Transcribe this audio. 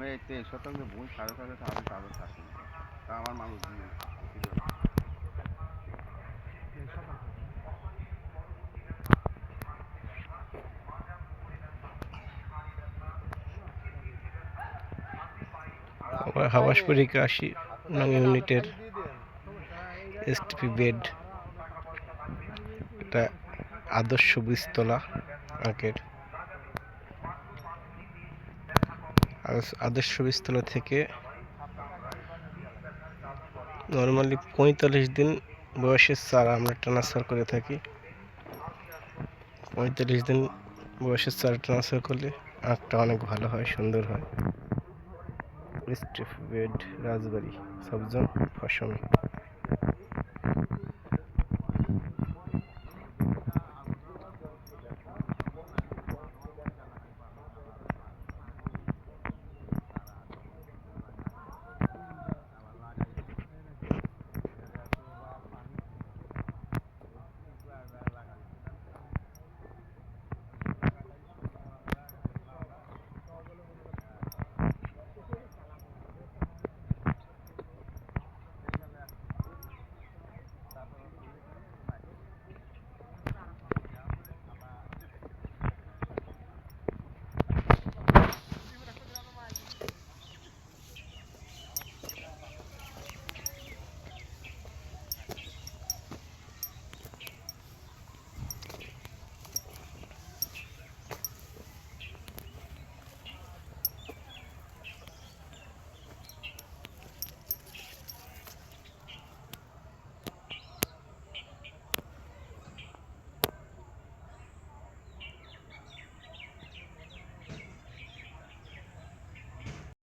আমি তেইশ শতাংশ ভুল সাড়ে সাড়ে আমি তাদের থাকি তা আমার মানুষ দিয়ে হাবাসপুরি কাশি নং ইউনিটের এসটিপি বেড। এটা আদর্শ বীজতলা আঁকের। আদর্শ- বীজতলা থেকে নর্মালি পঁয়তাল্লিশ দিন বয়সের চারা আমরা ট্রান্সফার করে থাকি। পঁয়তাল্লিশ দিন বয়সের চারা ট্রান্সফার করলে আঁকটা অনেক ভালো হয়, সুন্দর হয়। বেড রাজবাড়ি, সবজন ফসল